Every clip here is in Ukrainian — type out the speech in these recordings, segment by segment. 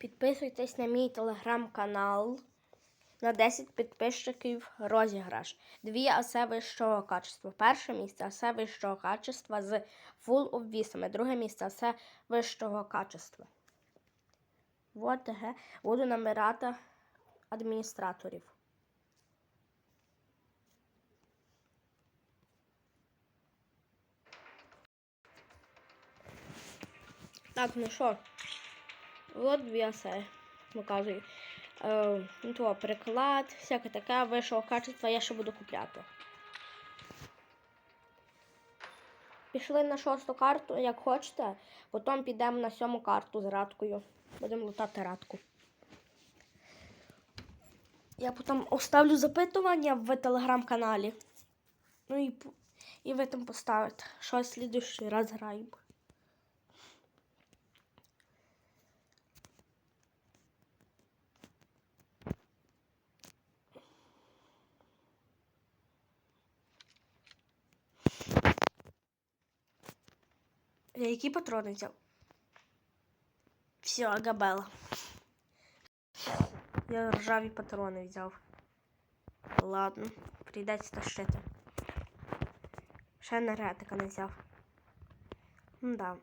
Підписуйтесь на мій телеграм-канал. На 10 підписчиків розіграш. Дві асе вищого качества. Перше місце асе вищого качества з фул обвісами. Друге місце асе вищого качества. Вот ге. Буду набирати адміністраторів. Так, ну що? От дві асе. Показую. Е, ну, то, приклад, всяке таке вищого качества я ще буду купляти. Пішли на шосту карту, як хочете, потім підемо на сьому карту з радкою. Будемо лутати радку. Я потім оставлю запитування в телеграм-каналі. Ну і, і ви там поставите. Що слідущий раз граємо. Я які патрони взяв? Все, Агабела. Я ржаві патрони взяв. Ладно, прийдеться тащити. Ще енергетика не взяв. Да.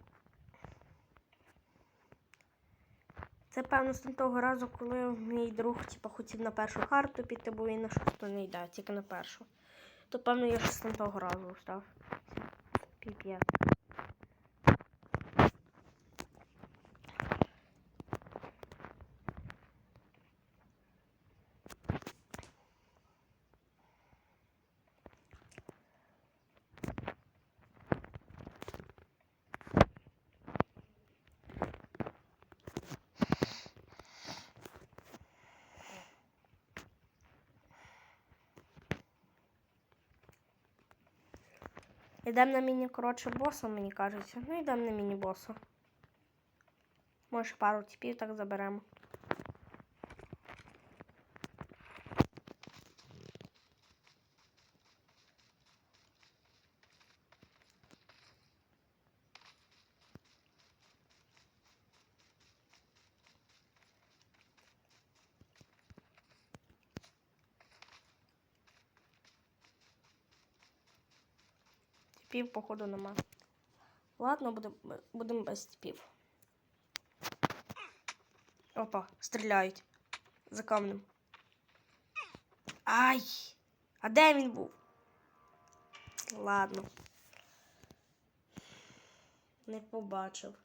Це певно з того разу, коли мій друг типу, хотів на першу карту піти, бо він на шосту не йде, тільки на першу. То певно я ще з того разу став. Піп'єт. Йдемо на міні, коротше, боса, мені кажеться. Ну, йдемо на міні-боса. Може, пару типів так заберемо. Типів, походу, нема. Ладно, будемо будем без типів. Опа, стріляють. За камнем. Ай! А де він був? Ладно. Не побачив.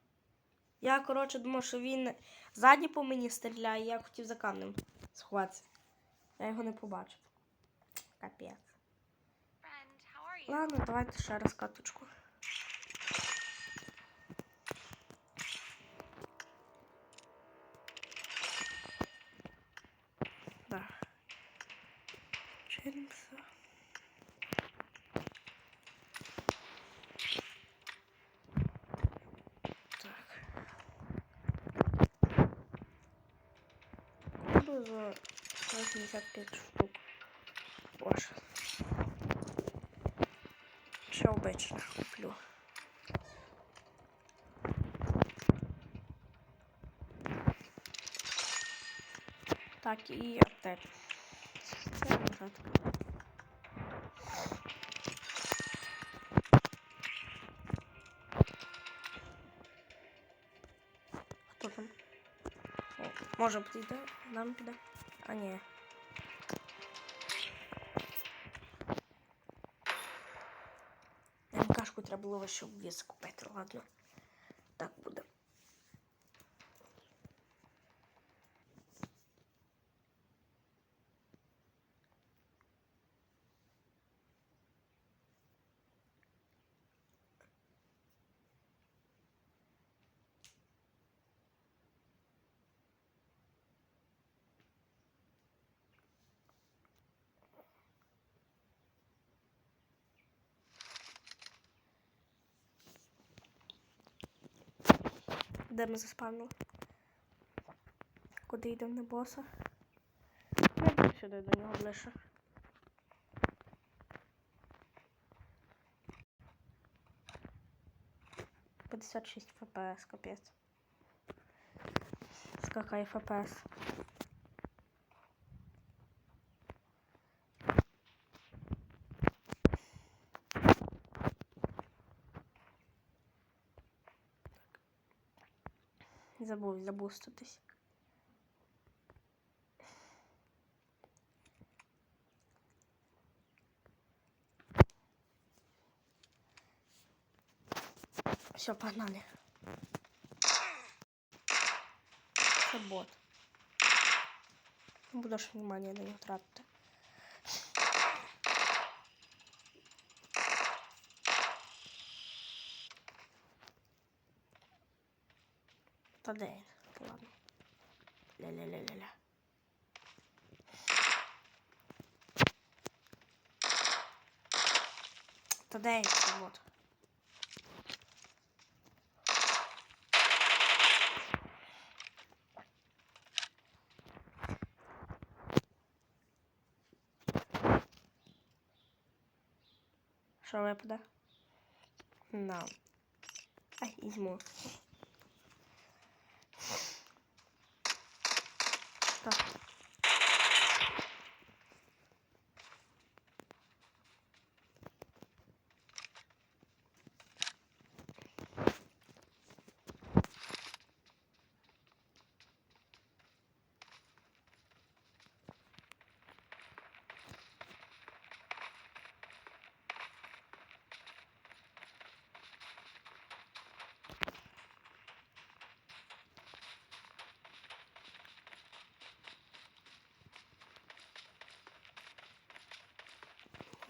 Я, коротше, думав, що він ззаді по мені стріляє, я хотів за камнем сховатися. Я його не побачив. Капець. Ладно, давайте ще раз. Да. Челимся. Так. Буду за 85 штук. Боже. Ще обично куплю. Так, і аптечку. Це назад. Хто там? О, може підійде? Нам піде? А ні. Треба було щоб віз купити, ладно. Так буде. Де ми заспавнили? Куди йдемо на боса? Йдемо сюди до нього ближче. Пятьдесят шість ФПС, капець. Скакай ФПС. Забув забуститись. Все, погнали. Це бот. Не будеш внимання на нього тратити. Та? Ладно. Ля-ля-ля-ля-ля. Та де він? Бот? Що випаде? На. Ай, візьму. Так.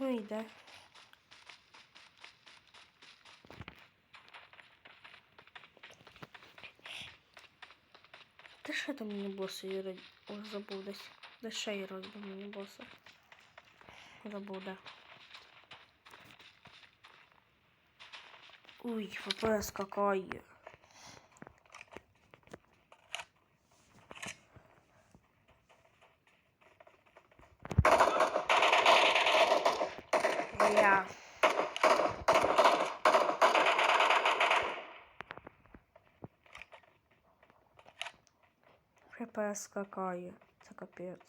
Ну йде. Та що там мені боси Юра Ой, забув десь. Де ще Юра до мені боси. Забув, де. Уй, ФПС какая. ФПС какая. Це капець.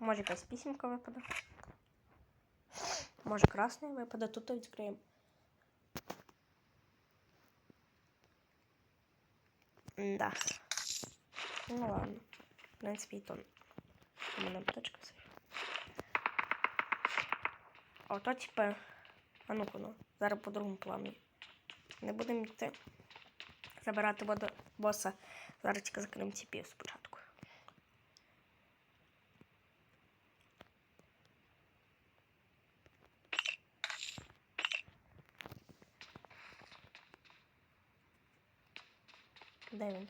Може якась пісімка випаде. Може красний випаде, тут відкриємо. Да. Ну ладно. В принципі, і то у мене птичка все. А ото типа. А ну-ка, ну, зараз по другому плану. Не будемо йти. Забирати воду боса. Зараз тільки закриємо ціпів спочатку. Де він?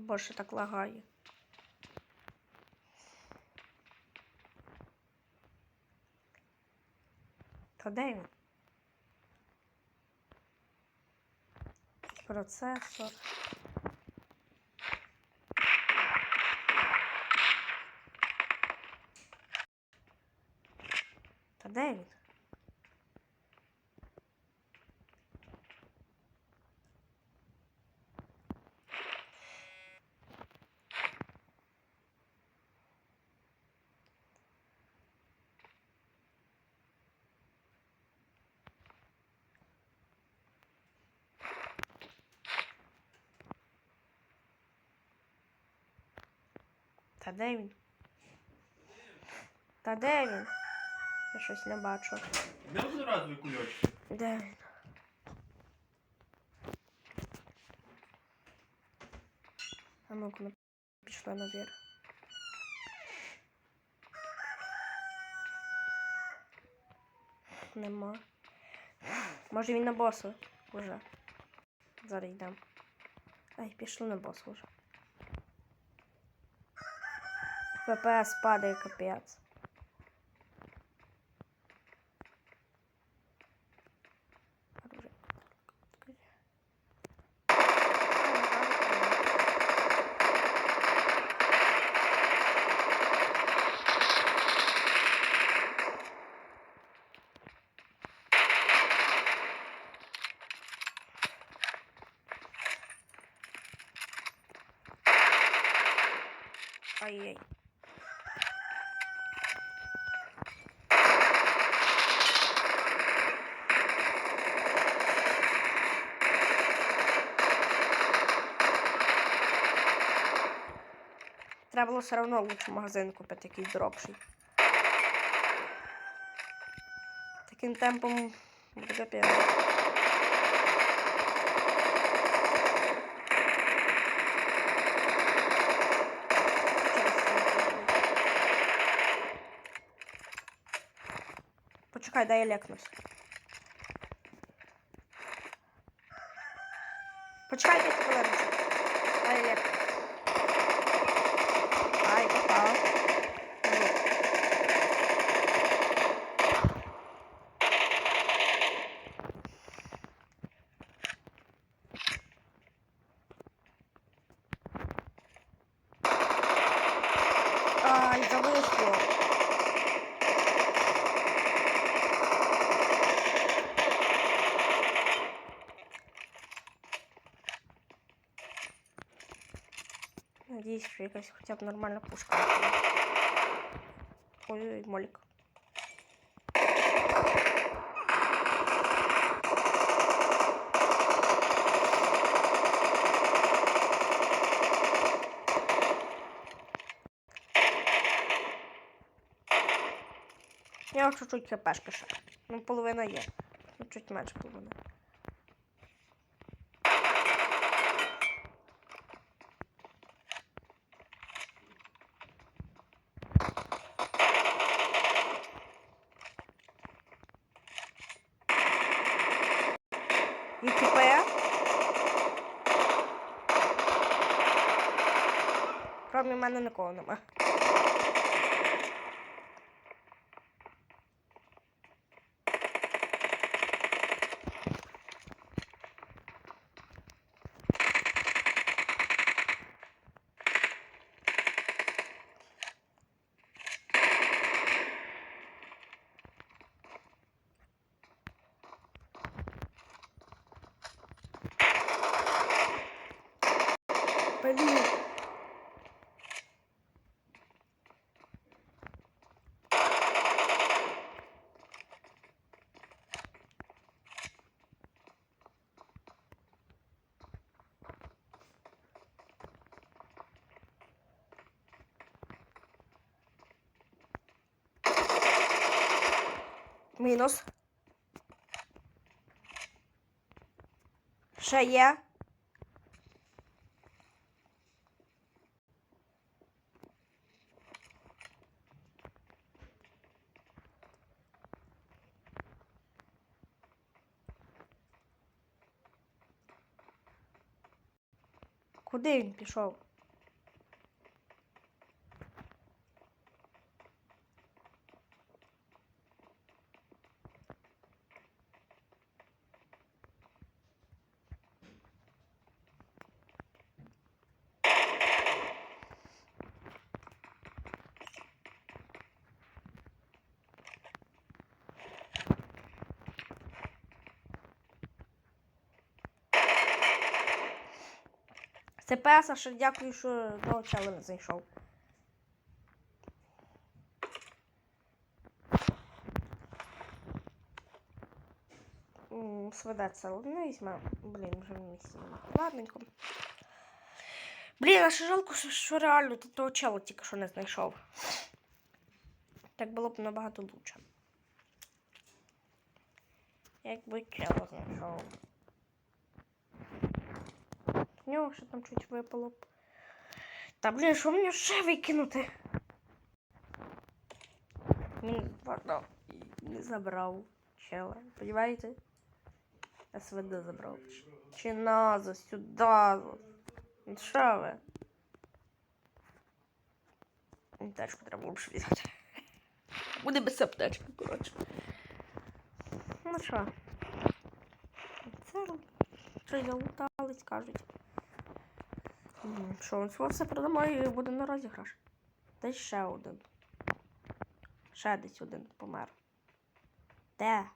Більше так лагає. Та де він? Процесор. Та де він? Та де він? Та де він? Я щось не бачу. Де одноразові кульочки? Де він? А ну-ка, ми пішли наверх. Нема. Може він на босу вже. Зараз йдемо. Ай, пішли на босу вже. ФПС падає капець. Треба було все одно лучше магазин купити, якийсь дорогший. Таким темпом буде капець. Почекай, дай я лекнусь. Ай, зависло. Надіюсь, що якась хоча б нормальна пушка. Ой-ой, молік. Я чуть-чуть хпшки ще. Ну, половина є. Чуть менше половини. ЮКП. Кроме мене нікого нема. Блін. Мінус. Ще є. Куди він пішов? Це песа, що дякую, що того чела не знайшов. Сведеться одне візьме. Блін, вже в місці. Ладненько. Блін, а ще жалко, що, реально ти того чела тільки що не знайшов. Так було б набагато лучше. Якби чела знайшов. Нього ще там чуть випало б. Та блін, що мені ще викинути? Він продав і не забрав чела. Понимаєте? СВД забрав. Чи наза, сюди. Ну що ви? Аптечку треба ще взяти. Буде без аптечки, коротше. Ну що? Це щось залутались, кажуть. Що, це все продамо і буде на розіграш. Десь ще один. Ще десь один помер. Де?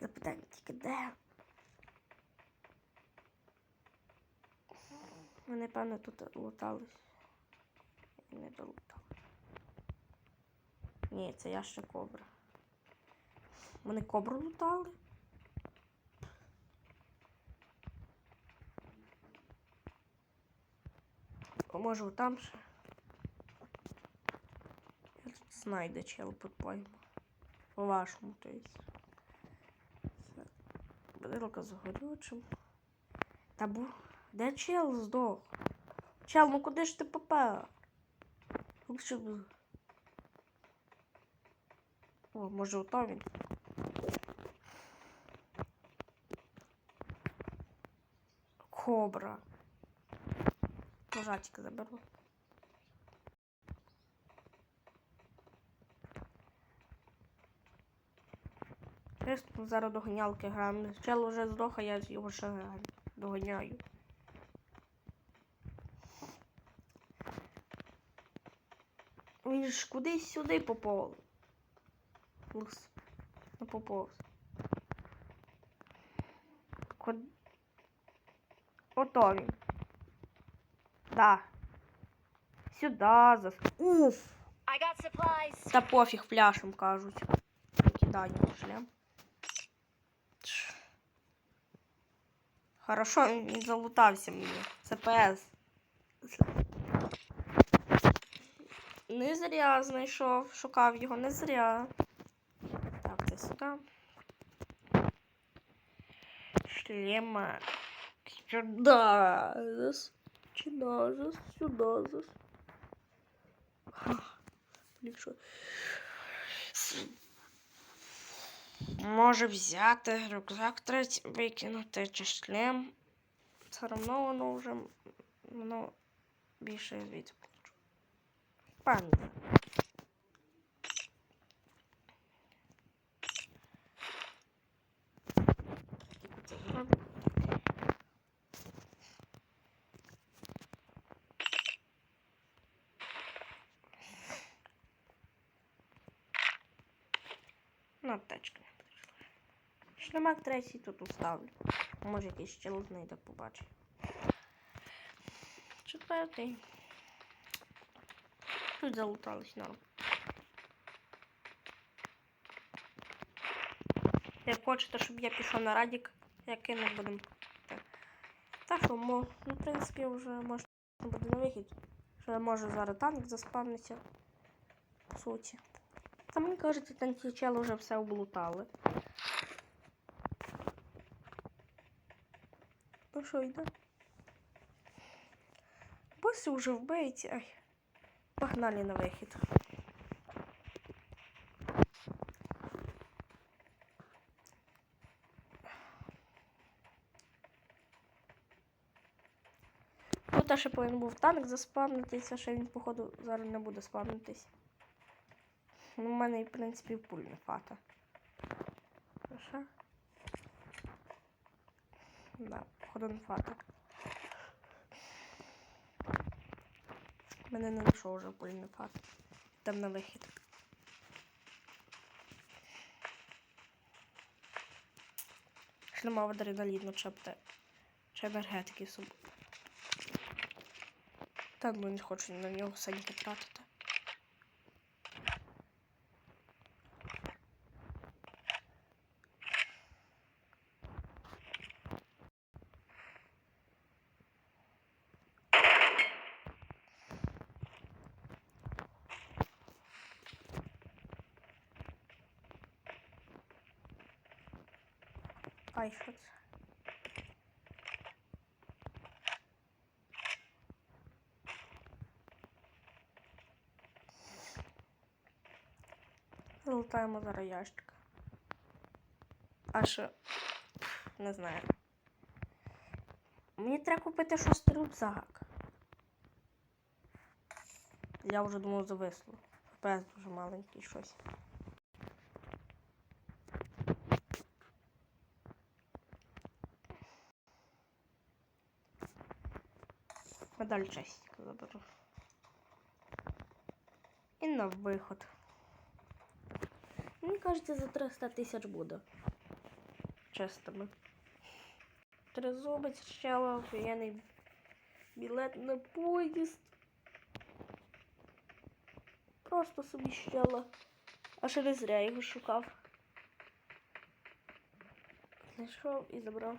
Запитання тільки де? Вони, певно, тут лутались. І не долутали. Ні, це я ще кобра. Вони кобру лутали? А може там ще? Я тут знаю, де чел по-твоєму. По-вашому, то есть. Бутилка з горючим. Та бу. Де чел здох? Чел, ну куди ж ти попав? Б. О, може ото він. Кобра. Ножатик заберу. Чесно, зараз доганялки граємо. Чел уже здох, а я його ще граю. доганяю. Він ж кудись сюди поповз. Лус. Не поповз. Куд... Ото він. Да. Сюда зас. Уф! Та пофіг пляшем кажуть. Кидання шлем. Хорошо, він він залутався мені. Це ПС. Не зря знайшов, шукав його, не зря. Так, це сюди. Шлема. Сюда. Сюда, зас, сюда. Блін, що? Може взяти рюкзак третій, викинути чи шлем. Все одно воно вже воно більше від Пане. Ну, аптечка. Шлемак третій тут уставлю. Може якийсь чел знайде побачить. Четвертий. Тут залутались норм. Як хочете, щоб я пішов на радік, я кину будемо. Так. Та що, ну, в принципі, вже можна буде на вихід. Що я можу зараз танк заспавниться. По суті. Та мені кажеться, там ці чели вже все облутали. Ну що, йде? Боси вже вбиті. Ай. Погнали на вихід. Тут ще повинен був танк заспавнитися, ще він, походу, зараз не буде спавнитись. Ну, в мене, в принципі, пуль не фата. Що? Да, походу не. Мене не знайшов вже пуль не фата. Там на вихід. Шлема в адреналіну чи апте. Чи енергетики собі. Та ну не хочу на нього сеньки тратити. Ай, що це? Залутаємо зараз ящик. А що? Не знаю. Мені треба купити шостий рюкзак. Я вже думав зависло. ФПС дуже маленький щось. Медаль честі заберу. І на виход. Мені кажеться, за 300 тисяч буде. Чистими. Тризубець, щела, офігенний Білет на поїзд. Просто собі щела. А ще не зря його шукав. Знайшов і забрав.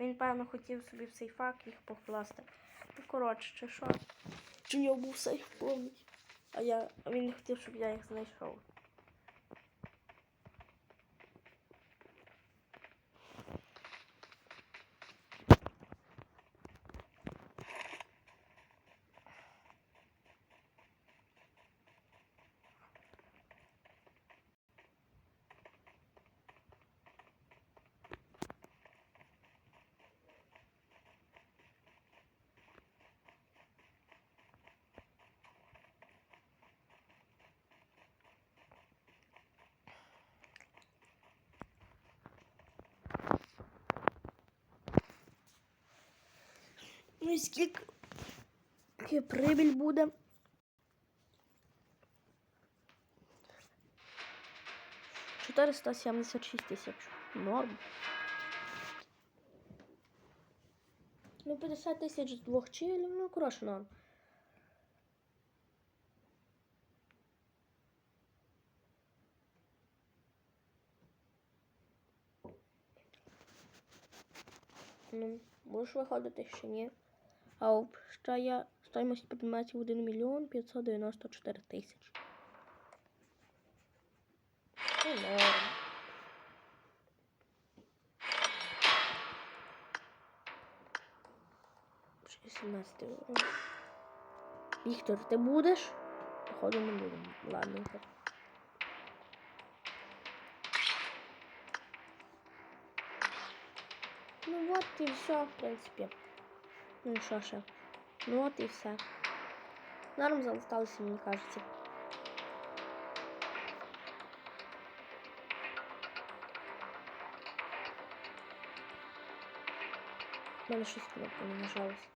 Він, певно, хотів собі в сейфак їх покласти. Ну, коротше, чи що? Чи в нього був сейф повний? А я. Він не хотів, щоб я їх знайшов. І скільки прибіль буде? Чотириста сімдесят шість тисяч. Норм. Ну, 50 тисяч з двох чилів, ну, коротше, норм. Ну, будеш виходити ще ні. А общая стоимость предметів 1 мільйон 594 тисячі. Ну, норм. Ще 17 євро. Віктор, ти будеш? Походу не будемо. Ладно. Ну от і все, в принципі. Ну і що ще? Ну от і все. Норм залишилося, мені кажеться. У мене щось кнопка не нажалась.